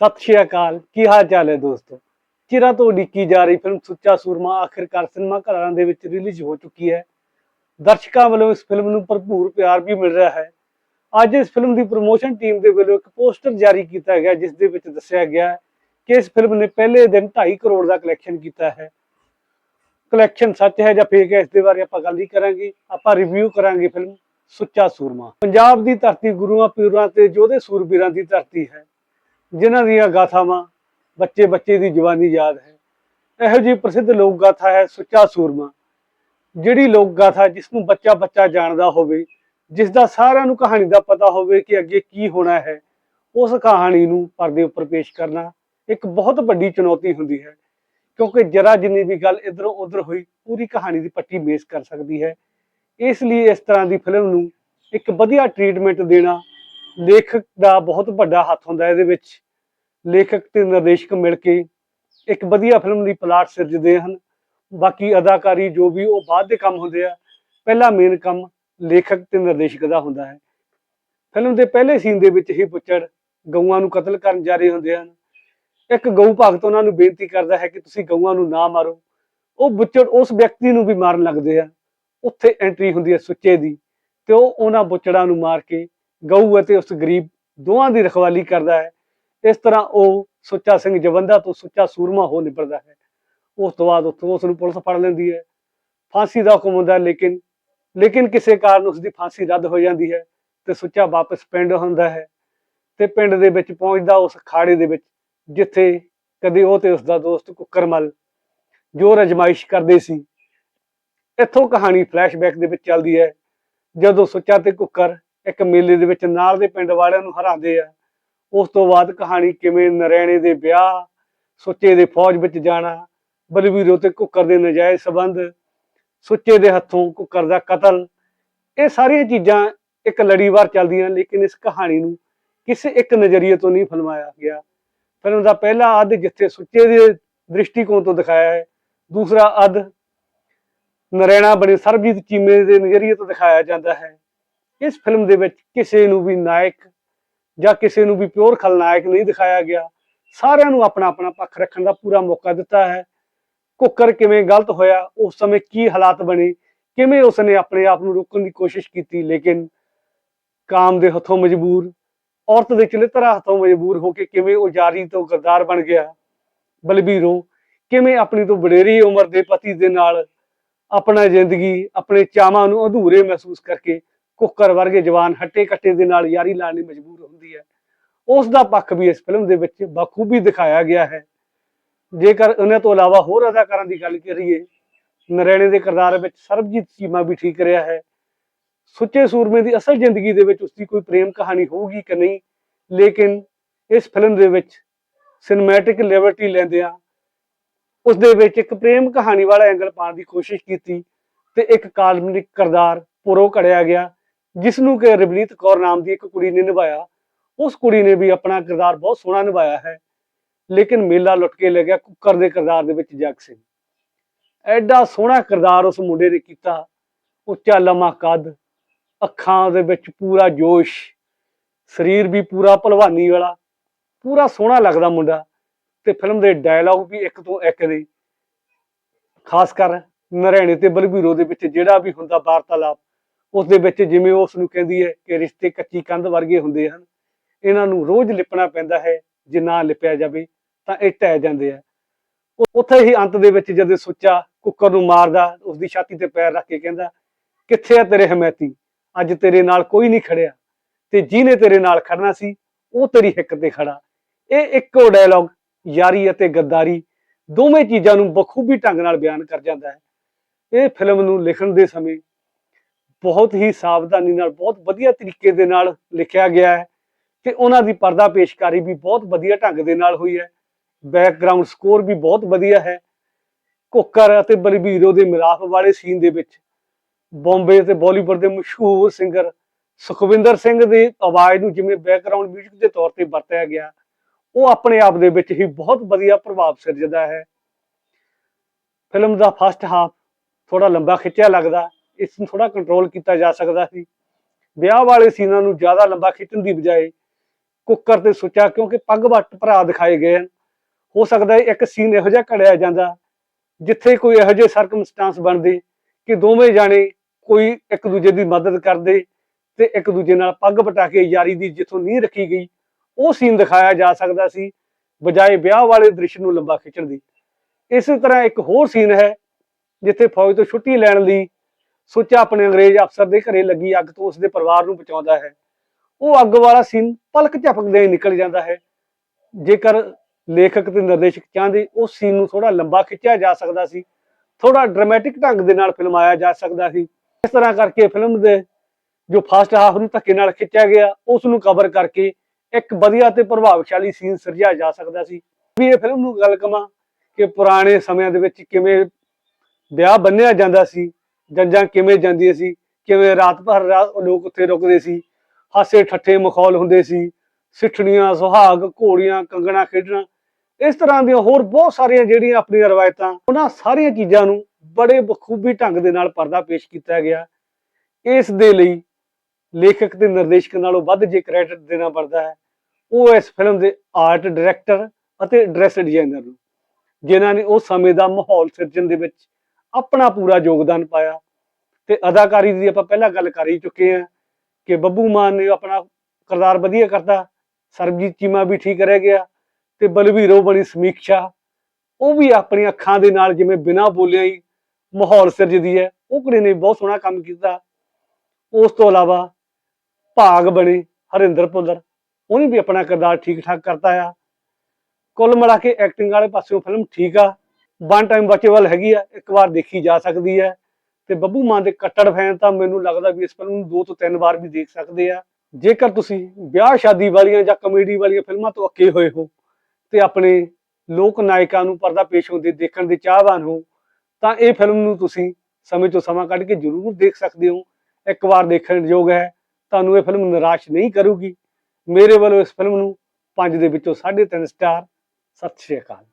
ਸਤਿ ਸ਼੍ਰੀ ਅਕਾਲ। ਕੀ ਹਾਲ ਚਾਲ ਹੈ ਦੋਸਤੋ? ਚਿਰਾਂ ਤੋਂ ਉਡੀਕੀ ਜਾ ਰਹੀ ਫਿਲਮ ਸੁੱਚਾ ਸੂਰਮਾ ਆਖਿਰਕਾਰ ਸਿਨੇਮਾ ਘਰਾਂ ਦੇ ਵਿੱਚ ਰਿਲੀਜ਼ ਹੋ ਚੁੱਕੀ ਹੈ। ਦਰਸ਼ਕਾਂ ਵੱਲੋਂ ਇਸ ਫਿਲਮ ਨੂੰ ਭਰਪੂਰ ਪਿਆਰ ਵੀ ਮਿਲ ਰਿਹਾ ਹੈ। ਅੱਜ ਇਸ ਫਿਲਮ ਦੀ ਪ੍ਰੋਮੋਸ਼ਨ ਟੀਮ ਦੇ ਵੱਲੋਂ ਇੱਕ ਪੋਸਟਰ ਜਾਰੀ ਕੀਤਾ ਗਿਆ, ਜਿਸ ਦੇ ਵਿੱਚ ਦੱਸਿਆ ਗਿਆ ਹੈ ਕਿ ਇਸ ਫਿਲਮ ਨੇ ਪਹਿਲੇ ਦਿਨ 2.5 ਕਰੋੜ ਦਾ ਕਲੈਕਸ਼ਨ ਕੀਤਾ ਹੈ। ਕਲੈਕਸ਼ਨ ਸੱਚ ਹੈ ਜਾਂ ਫੇਕ ਹੈ, ਇਸ ਦੇ ਬਾਰੇ ਆਪਾਂ ਗੱਲ ਨਹੀਂ ਕਰਾਂਗੇ। ਆਪਾਂ ਰਿਵਿਊ ਕਰਾਂਗੇ ਫਿਲਮ ਸੁੱਚਾ ਸੂਰਮਾ। ਪੰਜਾਬ ਦੀ ਧਰਤੀ ਗੁਰੂਆਂ ਪੀਰਾਂ ਤੇ ਯੋਧੇ ਸੂਰਬੀਰਾਂ ਦੀ ਧਰਤੀ ਹੈ। ਜਿਨ੍ਹਾਂ ਦੀਆਂ ਗਾਥਾਵਾਂ ਬੱਚੇ ਬੱਚੇ ਦੀ ਜਵਾਨੀ ਯਾਦ ਹੈ। ਇਹੋ ਜਿਹੀ ਪ੍ਰਸਿੱਧ ਲੋਕ ਗਾਥਾ ਹੈ ਸੁੱਚਾ ਸੂਰਮਾ, ਜਿਹੜੀ ਲੋਕ ਗਾਥਾ ਜਿਸ ਨੂੰ ਬੱਚਾ ਬੱਚਾ ਜਾਣਦਾ ਹੋਵੇ, ਜਿਸ ਦਾ ਸਾਰਿਆਂ ਨੂੰ ਕਹਾਣੀ ਦਾ ਪਤਾ ਹੋਵੇ ਕਿ ਅੱਗੇ ਕੀ ਹੋਣਾ ਹੈ, ਉਸ ਕਹਾਣੀ ਨੂੰ ਪਰਦੇ ਉੱਪਰ ਪੇਸ਼ ਕਰਨਾ ਇੱਕ ਬਹੁਤ ਵੱਡੀ ਚੁਣੌਤੀ ਹੁੰਦੀ ਹੈ, ਕਿਉਂਕਿ ਜਰਾ ਜਿੰਨੀ ਵੀ ਗੱਲ ਇਧਰੋਂ ਉਧਰ ਹੋਈ, ਪੂਰੀ ਕਹਾਣੀ ਦੀ ਪੱਟੀ ਮੇਸ ਕਰ ਸਕਦੀ ਹੈ। ਇਸ ਲਈ ਇਸ ਤਰ੍ਹਾਂ ਦੀ ਫਿਲਮ ਨੂੰ ਇੱਕ ਵਧੀਆ ਟ੍ਰੀਟਮੈਂਟ ਦੇਣਾ, ਲੇਖਕ ਦਾ ਬਹੁਤ ਵੱਡਾ ਹੱਥ ਹੁੰਦਾ ਹੈ। ਇਹਦੇ ਵਿੱਚ ਲੇਖਕ ਤੇ ਨਿਰਦੇਸ਼ਕ ਮਿਲ ਕੇ ਇੱਕ ਵਧੀਆ ਫਿਲਮ ਦੀ ਪਲਾਟ ਸਿਰਜਦੇ ਹਨ। ਬਾਕੀ ਅਦਾਕਾਰੀ ਜੋ ਵੀ ਉਹ ਬਾਅਦ ਦੇ ਕੰਮ ਹੁੰਦੇ ਆ, ਪਹਿਲਾ ਮੇਨ ਕੰਮ ਲੇਖਕ ਤੇ ਨਿਰਦੇਸ਼ਕ ਦਾ ਹੁੰਦਾ ਹੈ। ਫਿਲਮ ਦੇ ਪਹਿਲੇ ਸੀਨ ਦੇ ਵਿੱਚ ਹੀ ਪੁੱਛੜ ਗਊਆਂ ਨੂੰ ਕਤਲ ਕਰਨ ਜਾ ਰਹੇ ਹੁੰਦੇ ਹਨ। ਇੱਕ ਗਊ ਭਗਤ ਉਹਨਾਂ ਨੂੰ ਬੇਨਤੀ ਕਰਦਾ ਹੈ ਕਿ ਤੁਸੀਂ ਗਊਆਂ ਨੂੰ ਨਾ ਮਾਰੋ। ਉਹ ਬੁੱਚੜ ਉਸ ਵਿਅਕਤੀ ਨੂੰ ਵੀ ਮਾਰਨ ਲੱਗਦੇ ਆ। ਉੱਥੇ ਐਂਟਰੀ ਹੁੰਦੀ ਹੈ ਸੁੱਚੇ ਦੀ ਤੇ ਉਹ ਉਹਨਾਂ ਬੁੱਚੜਾਂ ਨੂੰ ਮਾਰ ਕੇ ਗਊ ਅਤੇ ਉਸ ਗਰੀਬ ਦੋਵਾਂ ਦੀ ਰਖਵਾਲੀ ਕਰਦਾ ਹੈ। ਇਸ ਤਰ੍ਹਾਂ ਉਹ ਸੁੱਚਾ ਸਿੰਘ ਜਵੰਦਾ ਤੋਂ ਸੁੱਚਾ ਸੂਰਮਾ ਹੋ ਨਿਬੜਦਾ ਹੈ। ਉਸ ਤੋਂ ਬਾਅਦ ਉੱਥੋਂ ਉਸ ਨੂੰ ਪੁਲਿਸ ਫੜ ਲੈਂਦੀ ਹੈ। ਫਾਂਸੀ ਦਾ ਹੁਕਮ ਹੁੰਦਾ ਲੇਕਿਨ ਲੇਕਿਨ ਕਿਸੇ ਕਾਰਨ ਉਸ ਦੀ ਫਾਂਸੀ ਰੱਦ ਹੋ ਜਾਂਦੀ ਹੈ ਤੇ ਸੁੱਚਾ ਵਾਪਸ ਪਿੰਡ ਹੁੰਦਾ ਹੈ ਤੇ ਪਿੰਡ ਦੇ ਵਿੱਚ ਪਹੁੰਚਦਾ ਉਸ ਖਾੜੇ ਦੇ ਵਿੱਚ, ਜਿੱਥੇ ਕਦੇ ਉਹ ਤੇ ਉਸ ਦਾ ਦੋਸਤ ਕੁੱਕਰਮਲ ਜੋ ਰਜਮਾਇਸ਼ ਕਰਦੇ ਸੀ। ਇੱਥੋਂ ਕਹਾਣੀ ਫਲੈਸ਼ਬੈਕ ਦੇ ਵਿੱਚ ਚੱਲਦੀ ਹੈ। ਜਦੋਂ ਸੁੱਚਾ ਤੇ ਕੁੱਕਰ ਇੱਕ ਮੇਲੇ ਦੇ ਵਿੱਚ ਨਾਲ ਦੇ ਪਿੰਡ ਵਾਲਿਆਂ ਨੂੰ ਹਰਾਉਂਦੇ ਆ ਉਸ ਤੋਂ ਬਾਅਦ ਕਹਾਣੀ ਕਿਵੇਂ ਨਰੈਣੇ ਦੇ ਵਿਆਹ, ਸੁੱਚੇ ਦੇ ਫੌਜ ਵਿੱਚ ਜਾਣਾ, ਬਲਵੀਰੋ ਤੇ ਕੁੱਕਰ ਦੇ ਨਜਾਇਜ਼ ਸਬੰਧ, ਸੁੱਚੇ ਦੇ ਹੱਥੋਂ ਕੁੱਕਰ ਦਾ ਕਤਲ, ਇਹ ਸਾਰੀਆਂ ਚੀਜ਼ਾਂ ਇੱਕ ਲੜੀਵਾਰ ਚੱਲਦੀਆਂ, ਲੇਕਿਨ ਇਸ ਕਹਾਣੀ ਨੂੰ ਕਿਸੇ ਇੱਕ ਨਜ਼ਰੀਏ ਤੋਂ ਨਹੀਂ ਫਿਲਮਾਇਆ ਗਿਆ। ਫਿਲਮ ਦਾ ਪਹਿਲਾ ਅੱਧ ਜਿੱਥੇ ਸੁੱਚੇ ਦੇ ਦ੍ਰਿਸ਼ਟੀਕੋਣ ਤੋਂ ਦਿਖਾਇਆ ਹੈ, ਦੂਸਰਾ ਅੱਧ ਨਰੈਣਾ ਬਣੇ ਸਰਬਜੀਤ ਚੀਮੇ ਦੇ ਨਜ਼ਰੀਏ ਤੋਂ ਦਿਖਾਇਆ ਜਾਂਦਾ ਹੈ। ਇਸ ਫਿਲਮ ਦੇ ਵਿੱਚ ਕਿਸੇ ਨੂੰ ਵੀ ਨਾਇਕ ਜਾਂ ਕਿਸੇ ਨੂੰ ਵੀ ਪਿਓਰ ਖਲਨਾਇਕ ਨਹੀਂ ਦਿਖਾਇਆ ਗਿਆ, ਸਾਰਿਆਂ ਨੂੰ ਆਪਣਾ ਆਪਣਾ ਪੱਖ ਰੱਖਣ ਦਾ ਪੂਰਾ ਮੌਕਾ ਦਿੱਤਾ ਹੈ। ਕੁੱਕਰ ਕਿਵੇਂ ਗਲਤ ਹੋਇਆ, ਉਸ ਸਮੇਂ ਕੀ ਹਾਲਾਤ ਬਣੇ, ਕਿਵੇਂ ਉਸਨੇ ਆਪਣੇ ਆਪ ਨੂੰ ਰੋਕਣ ਦੀ ਕੋਸ਼ਿਸ਼ ਕੀਤੀ, ਲੇਕਿਨ ਕਾਮ ਦੇ ਹੱਥੋਂ ਮਜਬੂਰ, ਔਰਤ ਦੇ ਚਲਿੱਤਰਾ ਹੱਥੋਂ ਮਜਬੂਰ ਹੋ ਕੇ ਕਿਵੇਂ ਉਹ ਜਾਰੀ ਤੋਂ ਗਰਦਾਰ ਬਣ ਗਿਆ। ਬਲਬੀਰੋਂ ਕਿਵੇਂ ਆਪਣੀ ਤੋਂ ਵਡੇਰੀ ਉਮਰ ਦੇ ਪਤੀ ਦੇ ਨਾਲ ਆਪਣਾ ਜ਼ਿੰਦਗੀ, ਆਪਣੇ ਚਾਵਾਂ ਨੂੰ ਅਧੂਰੇ ਮਹਿਸੂਸ ਕਰਕੇ ਕੁੱਕਰ ਵਰਗੇ ਜਵਾਨ ਹੱਟੇ ਕੱਟੇ ਦੇ ਨਾਲ ਯਾਰੀ ਲਾਣ ਲਈ ਮਜਬੂਰ ਹੁੰਦੀ ਹੈ। ਉਸ ਦਾ ਪੱਖ ਵੀ ਇਸ ਫਿਲਮ ਦੇ ਵਿੱਚ ਬਖੂਬੀ ਦਿਖਾਇਆ ਗਿਆ ਹੈ। ਜੇਕਰ ਉਹਨਾਂ ਤੋਂ ਇਲਾਵਾ ਹੋਰ ਅਦਾਕਾਰਾਂ ਦੀ ਗੱਲ ਕਰੀਏ, ਨਰੈਣੇ ਦੇ ਕਿਰਦਾਰ ਵਿੱਚ ਸਰਬਜੀਤ ਚੀਮਾ ਵੀ ਠੀਕ ਰਿਹਾ ਹੈ। ਸੁੱਚੇ ਸੂਰਮੇ ਦੀ ਅਸਲ ਜ਼ਿੰਦਗੀ ਦੇ ਵਿੱਚ ਉਸਦੀ ਕੋਈ ਪ੍ਰੇਮ ਕਹਾਣੀ ਹੋਊਗੀ ਕਿ ਨਹੀਂ? ਲੇਕਿਨ ਇਸ ਫਿਲਮ ਦੇ ਵਿੱਚ ਸਿਨੇਮੈਟਿਕ ਲਿਬਰਟੀ ਲੈਂਦਿਆਂ ਉਸ ਦੇ ਵਿੱਚ ਇੱਕ ਪ੍ਰੇਮ ਕਹਾਣੀ ਵਾਲਾ ਐਂਗਲ ਪਾਉਣ ਦੀ ਕੋਸ਼ਿਸ਼ ਕੀਤੀ ਤੇ ਇੱਕ ਕਾਲਪਨਿਕ ਕਿਰਦਾਰ ਪੁਰੋ ਘੜਿਆ ਗਿਆ ਜਿਸ ਨੂੰ ਕਿ ਰਵਨੀਤ ਕੌਰ ਨਾਮ ਦੀ ਇੱਕ ਕੁੜੀ ਨੇ ਨਿਭਾਇਆ। ਉਸ ਕੁੜੀ ਨੇ ਵੀ ਆਪਣਾ ਕਿਰਦਾਰ ਬਹੁਤ ਸੋਹਣਾ ਨਿਭਾਇਆ ਹੈ। ਲੇਕਿਨ ਮੇਲਾ ਲੁੱਟ ਕੇ ਲੈ ਗਿਆ ਕੁੱਕਰ ਦੇ ਕਿਰਦਾਰ ਦੇ ਵਿੱਚ ਜਗ ਸਿੰਘ। ਐਡਾ ਸੋਹਣਾ ਕਿਰਦਾਰ ਉਸ ਮੁੰਡੇ ਨੇ ਕੀਤਾ। ਉੱਚਾ ਲੰਮਾ ਕੱਦ, ਅੱਖਾਂ ਦੇ ਵਿੱਚ ਪੂਰਾ ਜੋਸ਼, ਸਰੀਰ ਵੀ ਪੂਰਾ ਭਲਵਾਨੀ ਵਾਲਾ, ਪੂਰਾ ਸੋਹਣਾ ਲੱਗਦਾ ਮੁੰਡਾ। ਤੇ ਫਿਲਮ ਦੇ ਡਾਇਲੌਗ ਵੀ ਇੱਕ ਤੋਂ ਇੱਕ ਨੇ। ਖਾਸ ਕਰ ਨਰੈਣੇ ਤੇ ਬਲਬੀਰੋ ਦੇ ਵਿੱਚ ਜਿਹੜਾ ਵੀ ਹੁੰਦਾ ਵਾਰਤਾਲਾਪ, ਉਸ ਦੇ ਵਿੱਚ ਜਿਵੇਂ ਉਸ ਨੂੰ ਕਹਿੰਦੀ ਹੈ ਕਿ ਰਿਸ਼ਤੇ ਕੱਚੀ ਕੰਧ ਵਰਗੇ ਹੁੰਦੇ ਹਨ। ਇਹਨਾਂ ਨੂੰ ਰੋਜ਼ ਲਿਪਣਾ ਪੈਂਦਾ ਹੈ, ਜੇ ਨਾ ਲਿਪਿਆ ਜਾਵੇ ਤਾਂ ਇਹ ਟਹਿ ਜਾਂਦੇ ਆ। ਉਹ- ਉੱਥੇ ਹੀ ਅੰਤ ਦੇ ਵਿੱਚ ਜਦੋਂ ਸੁੱਚਾ ਕੁੱਕਰ ਨੂੰ ਮਾਰਦਾ ਉਸ ਦੀ ਛਾਤੀ ਤੇ ਪੈਰ ਰੱਖ ਕੇ ਕਹਿੰਦਾ, ਕਿੱਥੇ ਆ ਤੇਰੇ ਹਮੈਤੀ? ਅੱਜ ਤੇਰੇ ਨਾਲ ਕੋਈ ਨਹੀਂ ਖੜਿਆ। ਤੇ ਜਿਹਨੇ ਤੇਰੇ ਨਾਲ ਖੜਨਾ ਸੀ, ਉਹ ਤੇਰੀ ਹਿੱਕ ਤੇ ਖੜਾ। ਇਹ ਇੱਕੋ ਡਾਇਲੌਗ ਯਾਰੀ ਅਤੇ ਗੱਦਾਰੀ ਦੋਵੇਂ ਚੀਜ਼ਾਂ ਨੂੰ ਬਖੂਬੀ ਢੰਗ ਨਾਲ ਬਿਆਨ ਕਰ ਜਾਂਦਾ ਹੈ। ਇਹ ਫਿਲਮ ਨੂੰ ਲਿਖਣ ਦੇ ਸਮੇਂ ਬਹੁਤ ਹੀ ਸਾਵਧਾਨੀ ਨਾਲ, ਬਹੁਤ ਵਧੀਆ ਤਰੀਕੇ ਦੇ ਨਾਲ ਲਿਖਿਆ ਗਿਆ ਹੈ। ਤੇ ਉਹਨਾਂ ਦੀ ਪਰਦਾ ਪੇਸ਼ਕਾਰੀ ਵੀ ਬਹੁਤ ਵਧੀਆ ਢੰਗ ਦੇ ਨਾਲ ਹੋਈ ਹੈ। ਬੈਕਗ੍ਰਾਉਂਡ ਸਕੋਰ ਵੀ ਬਹੁਤ ਵਧੀਆ ਹੈ। ਕੁੱਕਰ ਅਤੇ ਬਲਬੀਰੋ ਦੇ ਮਿਲਾਪ ਵਾਲੇ ਸੀਨ ਦੇ ਵਿੱਚ ਬੰਬੇ ਤੇ ਬਾਲੀਵੁੱਡ ਦੇ ਮਸ਼ਹੂਰ ਸਿੰਗਰ ਸੁਖਵਿੰਦਰ ਸਿੰਘ ਦੀ ਆਵਾਜ਼ ਨੂੰ ਜਿਵੇਂ ਬੈਕਗ੍ਰਾਉਂਡ 뮤직 ਦੇ ਤੌਰ ਤੇ ਵਰਤਿਆ ਗਿਆ, ਉਹ ਆਪਣੇ ਆਪ ਦੇ ਵਿੱਚ ਹੀ ਬਹੁਤ ਵਧੀਆ ਪ੍ਰਭਾਵ ਸਿਰਜਦਾ ਹੈ। ਫਿਲਮ ਦਾ ਫਸਟ ਹਾਫ ਥੋੜਾ ਲੰਬਾ ਖਿੱਚਿਆ ਲੱਗਦਾ, ਇਸ ਨੂੰ ਥੋੜਾ ਕੰਟਰੋਲ ਕੀਤਾ ਜਾ ਸਕਦਾ ਸੀ। ਵਿਆਹ ਵਾਲੇ ਸੀਨਾਂ ਨੂੰ ਜ਼ਿਆਦਾ ਲੰਬਾ ਖਿੱਚਣ ਦੀ ਬਜਾਏ ਕੁੱਕਰ ਤੇ ਸੁੱਚਾ ਕਿਉਂਕਿ ਪੱਗ ਵੱਟ ਭਰਾ ਦਿਖਾਏ ਗਏ ਹਨ। ਹੋ ਸਕਦਾ ਹੈ ਇੱਕ ਸੀਨ ਇਹੋ ਜਿਹਾ ਘੜਿਆ ਜਾਂਦਾ ਜਿੱਥੇ ਕੋਈ ਇਹੋ ਜਿਹੇ ਸਰਕਮਸਟੈਂਸ ਬਣਦੇ ਕਿ ਦੋਵੇਂ ਜਾਣੇ ਕੋਈ ਇੱਕ ਦੂਜੇ ਦੀ ਮਦਦ ਕਰਦੇ ਤੇ ਇੱਕ ਦੂਜੇ ਨਾਲ ਪੱਗ ਪਟਾ ਕੇ ਯਾਰੀ ਦੀ ਜਿੱਥੋਂ ਨੀਂਹ ਰੱਖੀ ਗਈ, ਉਹ ਸੀਨ ਦਿਖਾਇਆ ਜਾ ਸਕਦਾ ਸੀ ਬਜਾਏ ਵਿਆਹ ਵਾਲੇ ਦ੍ਰਿਸ਼ ਨੂੰ ਲੰਬਾ ਖਿੱਚਣ ਦੀ। ਇਸੇ ਤਰ੍ਹਾਂ ਇੱਕ ਹੋਰ ਸੀਨ ਹੈ ਜਿੱਥੇ ਫੌਜ ਤੋਂ ਛੁੱਟੀ ਲੈਣ ਲਈ ਸੁੱਚਾ ਆਪਣੇ ਅੰਗਰੇਜ਼ ਅਫਸਰ ਦੇ ਘਰੇ ਲੱਗੀ ਅੱਗ ਤੋਂ ਉਸਦੇ ਪਰਿਵਾਰ ਨੂੰ ਬਚਾਉਂਦਾ ਹੈ। ਉਹ ਅੱਗ ਵਾਲਾ ਸੀਨ ਪਲਕ ਝਪਕਦੇ ਹੀ ਨਿਕਲ ਜਾਂਦਾ ਹੈ। ਜੇਕਰ ਲੇਖਕ ਤੇ ਨਿਰਦੇਸ਼ਕ ਚਾਹੁੰਦੇ ਉਸ ਸੀਨ ਨੂੰ ਥੋੜਾ ਲੰਬਾ ਖਿੱਚਿਆ ਜਾ ਸਕਦਾ ਸੀ ਥੋੜਾ ਡਰਾਮੈਟਿਕ ਢੰਗ ਦੇ ਨਾਲ ਫਿਲਮਾਇਆ ਜਾ ਸਕਦਾ ਸੀ। ਇਸ ਤਰ੍ਹਾਂ ਕਰਕੇ ਫਿਲਮ ਦੇ ਜੋ ਫਸਟ ਹਾਫ ਨੂੰ ਧੱਕੇ ਨਾਲ ਖਿੱਚਿਆ ਗਿਆ, ਉਸ ਨੂੰ ਕਵਰ ਕਰਕੇ ਇੱਕ ਵਧੀਆ ਤੇ ਪ੍ਰਭਾਵਸ਼ਾਲੀ ਸੀਨ ਸਿਰਜਿਆ ਜਾ ਸਕਦਾ ਸੀ। ਵੀ ਇਹ ਫਿਲਮ ਨੂੰ ਗੱਲ ਕਵਾਂ ਕਿ ਪੁਰਾਣੇ ਸਮਿਆਂ ਦੇ ਵਿੱਚ ਕਿਵੇਂ ਵਿਆਹ ਬੰਨਿਆ ਜਾਂਦਾ ਸੀ ਜੰਜਾਂ ਕਿਵੇਂ ਜਾਂਦੀਆਂ ਸੀ, ਕਿਵੇਂ ਰਾਤ ਭਰ ਰਾ- ਲੋਕ ਉੱਥੇ ਰੁਕਦੇ ਸੀ ਹਾਸੇ ਠੱਠੇ ਮਖੌਲ ਹੁੰਦੇ ਸੀ, ਸਿੱਠਣੀਆਂ, ਸੁਹਾਗ, ਘੋੜੀਆਂ, ਕੰਗਣਾ ਖੇਡਣਾ, ਇਸ ਤਰ੍ਹਾਂ ਦੀਆਂ ਹੋਰ ਬਹੁਤ ਸਾਰੀਆਂ ਜਿਹੜੀਆਂ ਆਪਣੀਆਂ ਰਵਾਇਤਾਂ, ਉਹਨਾਂ ਸਾਰੀਆਂ ਚੀਜ਼ਾਂ ਨੂੰ ਬੜੇ ਬਖੂਬੀ ਢੰਗ ਦੇ ਨਾਲ ਪਰਦਾ ਪੇਸ਼ ਕੀਤਾ ਗਿਆ। ਇਸ ਦੇ ਲਈ ਲੇਖਕ ਤੇ ਨਿਰਦੇਸ਼ਕ ਨਾਲੋਂ ਵੱਧ ਜੇ ਕ੍ਰੈਡਿਟ ਦੇਣਾ ਪੜਦਾ ਹੈ, ਉਹ ਇਸ ਫਿਲਮ ਦੇ ਆਰਟ ਡਾਇਰੈਕਟਰ ਅਤੇ ਡਰੈਸ ਡਿਜ਼ਾਈਨਰ ਨੂੰ, ਜਿਨ੍ਹਾਂ ਨੇ ਉਸ ਸਮੇਂ ਦਾ ਮਾਹੌਲ ਸਿਰਜਣ ਦੇ ਵਿੱਚ ਆਪਣਾ ਪੂਰਾ ਯੋਗਦਾਨ ਪਾਇਆ। ਤੇ ਅਦਾਕਾਰੀ ਦੀ ਆਪਾਂ ਪਹਿਲਾਂ ਗੱਲ ਕਰ ਹੀ ਚੁੱਕੇ ਹਾਂ। ਕਿ ਬੱਬੂ ਮਾਨ ਨੇ ਆਪਣਾ ਕਿਰਦਾਰ ਵਧੀਆ ਕਰਤਾ, ਸਰਬਜੀਤ ਚੀਮਾ ਵੀ ਠੀਕ ਰਹਿ ਗਿਆ ਤੇ ਬਲਵੀਰੋ ਬਣੀ ਸਮੀਖਿਆ। ਉਹ ਵੀ ਆਪਣੀਆਂ ਅੱਖਾਂ ਦੇ ਨਾਲ ਜਿਵੇਂ ਬਿਨਾਂ ਬੋਲਿਆ ਹੀ ਮਾਹੌਲ ਸਿਰਜਦੀ ਹੈ। ਉਹ ਕੁੜੀ ਨੇ ਬਹੁਤ ਸੋਹਣਾ ਕੰਮ ਕੀਤਾ। ਉਸ ਤੋਂ ਇਲਾਵਾ ਭਾਗ ਬਣੇ ਹਰਿੰਦਰ ਪੁੱਲਰ ਉਹਨੇ ਵੀ ਆਪਣਾ ਕਿਰਦਾਰ ਠੀਕ ਠਾਕ ਕਰਤਾ ਆ। ਕੁੱਲ ਮਿਲਾ ਕੇ ਐਕਟਿੰਗ ਵਾਲੇ ਪਾਸਿਓਂ ਫਿਲਮ ਠੀਕ ਆ। ਵਨ ਟਾਈਮ ਵਾਚੇਬਲ ਹੈਗੀ ਆ। ਇੱਕ ਵਾਰ ਦੇਖੀ ਜਾ ਸਕਦੀ ਹੈ। ਤੇ ਬੱਬੂ ਮਾਨ ਦੇ ਕੱਟੜ ਫੈਨ ਤਾਂ ਮੈਨੂੰ ਲੱਗਦਾ ਵੀ ਇਸ ਫਿਲਮ ਨੂੰ ਦੋ ਤੋਂ ਤਿੰਨ ਵਾਰ ਵੀ ਦੇਖ ਸਕਦੇ ਆ। ਜੇਕਰ ਤੁਸੀਂ ਵਿਆਹ ਸ਼ਾਦੀ ਵਾਲੀਆਂ ਜਾਂ ਕਮੇਡੀ ਵਾਲੀਆਂ ਫਿਲਮਾਂ ਤੋਂ ਅੱਕੇ ਹੋਏ ਹੋ ਤੇ ਆਪਣੇ ਲੋਕ ਨਾਇਕਾਂ ਨੂੰ ਪਰਦਾ ਪੇਸ਼ ਹੁੰਦੇ ਦੇਖਣ ਦੇ ਚਾਹਵਾਨ ਹੋ, ਤਾਂ ਇਹ ਫਿਲਮ ਨੂੰ ਤੁਸੀਂ ਸਮੇਂ ਤੋਂ ਸਮਾਂ ਕੱਢ ਕੇ ਜ਼ਰੂਰ ਦੇਖ ਸਕਦੇ ਹੋ। ਇੱਕ ਵਾਰ ਦੇਖਣ ਯੋਗ ਹੈ, ਤੁਹਾਨੂੰ ਇਹ ਫਿਲਮ ਨਿਰਾਸ਼ ਨਹੀਂ ਕਰੂਗੀ। ਮੇਰੇ ਵੱਲੋਂ ਇਸ ਫਿਲਮ ਨੂੰ 5 ਦੇ ਵਿੱਚੋਂ 3.5 ਸਟਾਰ। ਸਤਿ ਸ਼੍ਰੀ ਅਕਾਲ।